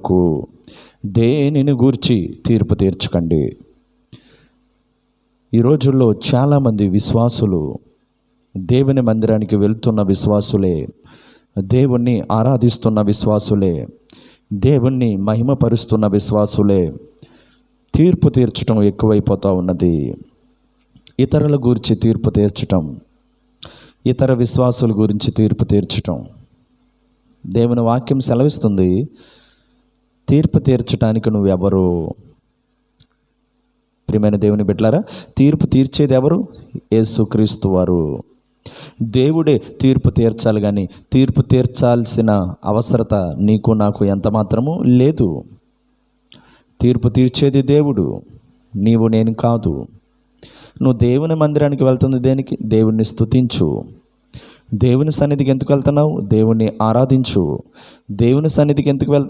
కొరకు దేనిని గూర్చి తీర్పు తీర్చకండి. ఈ రోజుల్లో చాలామంది విశ్వాసులు దేవుని మందిరానికి వెళ్తున్న విశ్వాసులే దేవుణ్ణి ఆరాధిస్తున్న విశ్వాసులే దేవుణ్ణి మహిమపరుస్తున్న విశ్వాసులే తీర్పు తీర్చటం ఎక్కువైపోతూ ఉన్నది. ఇతరుల గురించి తీర్పు తీర్చటం ఇతర విశ్వాసుల గురించి తీర్పు తీర్చటం. దేవుని వాక్యం సెలవిస్తుంది తీర్పు తీర్చడానికి నువ్వెవరు? ప్రియమైన దేవుని బిడ్డలారా తీర్పు తీర్చేది ఎవరు యేసుక్రీస్తు వారు. దేవుడే తీర్పు తీర్చాలి కానీ తీర్పు తీర్చాల్సిన అవసరత నీకు నాకు ఎంత మాత్రము లేదు. తీర్పు తీర్చేది దేవుడు నీవు నేను కాదు. నువ్వు దేవుని మందిరానికి వెళ్తుంది దేనికి? దేవుణ్ణి స్థుతించు దేవుని సన్నిధికి ఎందుకు వెళ్తున్నావు? దేవుణ్ణి ఆరాధించు. దేవుని సన్నిధికి ఎందుకు వెళ్తావు